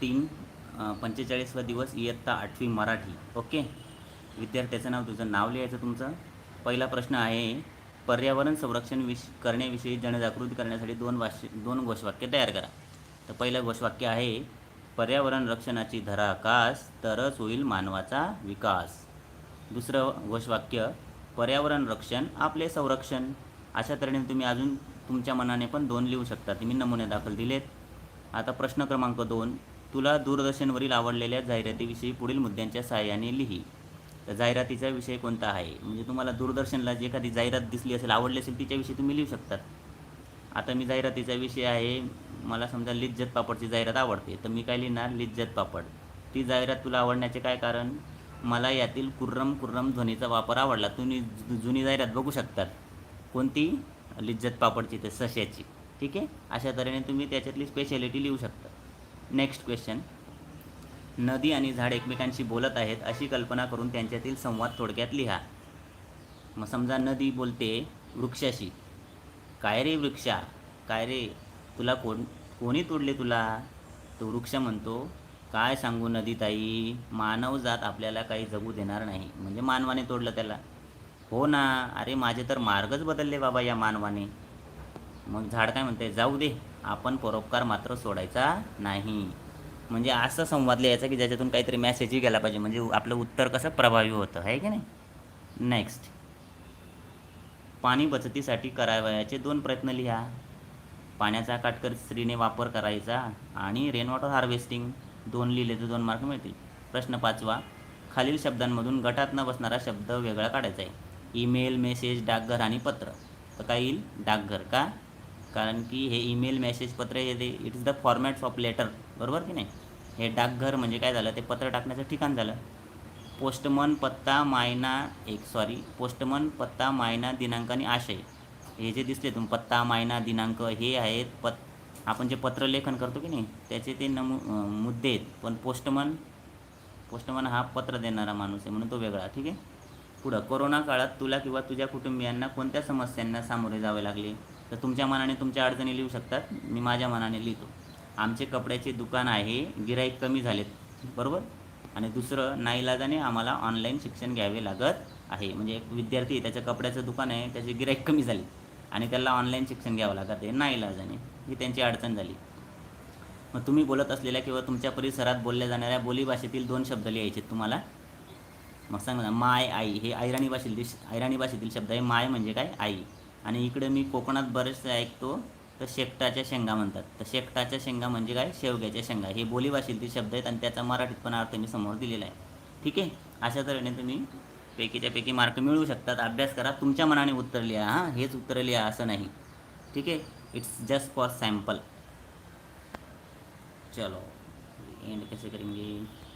तीन पंचेचाळीसवा दिवस इयत्ता आठवी मराठी. ओके? विद्यार्थ्याचं नाव तुझं नाव लिहायचं तुमचं? पहिला प्रश्न आहे पर्यावरण संरक्षण विष करण्याविषयी जनजागृती करण्यासाठी दोन वाश दोन घोषवाक्य तयार करा. तर पहिलं घोषवाक्य आहे पर्यावरण रक्षणाची धराकास तरच होईल मानवाचा विकास. दुसरं घोषवाक्य पर्यावरण रक्षण आपले संरक्षण. अशा तऱ्हेने तुम्ही अजून तुमच्या मनाने पण दोन लिहू शकता. तुम्ही नमुने दाखल दिलेत. आता प्रश्न क्रमांक दोन. तुला दूरदर्शनवरील आवडलेल्या जाहिरातीविषयी पुढील मुद्द्यांच्या सहाय्याने लिही. तर जाहिरातीचा विषय कोणता आहे? म्हणजे तुम्हाला दूरदर्शनला जे एखादी जाहिरात दिसली असेल आवडली असेल तिच्याविषयी तुम्ही लिहू शकतात. आता मी जाहिरातीचा विषय आहे मला समजा लिज्जत पापडची जाहिरात आवडते तर मी काय लिहिणार? लिज्जत पापड. ती जाहिरात तुला आवडण्याचे काय कारण? मला यातील कुर्रम कुर्रम ध्वनीचा वापर आवडला. तुम्ही जु- जुनी जाहिरात बघू शकतात. कोणती? लिज्जत पापडची ते सश्याची. ठीक आहे? अशा तऱ्हेने तुम्ही त्याच्यातली स्पेशालिटी लिहू शकता. नेक्स्ट क्वेश्चन नदी आणि झाड एकमेकांशी बोलत आहेत अशी कल्पना करून त्यांच्यातील संवाद थोडक्यात लिहा. मग समजा नदी बोलते वृक्षाशी. काय रे वृक्षा? काय रे? तुला कोण कोणी तोडले तुला? तो वृक्ष म्हणतो काय सांगू नदी ताई? मानवजात आपल्याला काही जगू देणार नाही. म्हणजे मानवाने तोडलं त्याला. हो ना. अरे माझे तर मार्गच बदलले बाबा या मानवाने. मग झाड काय म्हणते? जाऊ दे. आपण परोपकार मात्र सोडायचा नाही. म्हणजे असं संवाद लिहायचा की ज्याच्यातून काहीतरी मॅसेजही गेला पाहिजे. म्हणजे आपलं उत्तर कसं प्रभावी होतं आहे की नाही? नेक्स्ट पाणी बचतीसाठी करावयाचे दोन प्रयत्न लिहा. पाण्याचा काटकसरीने वापर करायचा आणि रेन वॉटर हार्वेस्टिंग दोन लिहिले तर दोन मार्क मिळतील. प्रश्न पाचवा खालील शब्दांमधून गटात न बसणारा शब्द वेगळा काढायचा आहे. ईमेल मेसेज डाकघर आणि पत्र. तर काय येईल? डाकघर का? कारण की हे ईमेल मेसेज पत्र हे ते it is the formats of letter बरोबर की नाही? हे डाकघर म्हणजे काय झालं? ते पत्र टाकण्याचं ठिकाण झालं. पोस्टमन पत्ता मायना एक सॉरी पोस्टमन पत्ता मायना दिनांक आणि आशय. हे जे दिसले तुम पत्ता मायना दिनांक हे आहेत. पत आपण जे पत्रलेखन करतो की नाही त्याचे ते नमू मुद्दे आहेत. पण पोस्टमन पोस्टमन हा पत्र देणारा माणूस आहे म्हणून तो वेगळा ठीक आहे? पुढं कोरोना काळात तुला किंवा तुझ्या कुटुंबियांना कोणत्या समस्यांना सामोरे जावे लागले? तर तुमच्या मनाने तुमच्या अडचणी लिहू शकतात. मी माझ्या मनाने लिहितो. आमचे कपड्याचे दुकान आहे. गिराईक कमी झालेत. बरोबर? आणि दुसरं नाईलाजाने आम्हाला ऑनलाईन शिक्षण घ्यावे लागत आहे. म्हणजे एक विद्यार्थी त्याचं कपड्याचं दुकान आहे त्याचे गिराईक कमी झाले. आणि त्याला ऑनलाईन शिक्षण घ्यावं लागत आहे. नाईलाजाने ही त्यांची अडचण झाली. मग तुम्ही बोलत असलेल्या किंवा तुमच्या परिसरात बोलल्या जाणाऱ्या बोलीभाषेतील दोन शब्द लिहायचे तुम्हाला. मग सांगा ना माय आई. हे ऐराणी भाषेतील ऐराणी भाषेतील शब्द आहे. माय म्हणजे काय? आई. आणि इकडे मी कोकणात बरेचसे ऐकतो तर शेकटाच्या शेंगा म्हणतात. तर शेकटाच्या शेंगा म्हणजे काय? शेवग्याच्या शेंगा. हे बोलीभाषेतील शब्द आहेत आणि त्याचा मराठीत पण अर्थ मी समोर दिलेला आहे. ठीक आहे? अशा तऱ्हेने तुम्ही पैकीच्या पैकी मार्क मिळवू शकतात. अभ्यास करा. तुमच्या मनाने उत्तर लिहा हां? हेच उत्तर लिहा असं नाही. ठीक आहे? इट्स जस्ट फॉर सॅम्पल चलो. एंड कैसे करेंगे?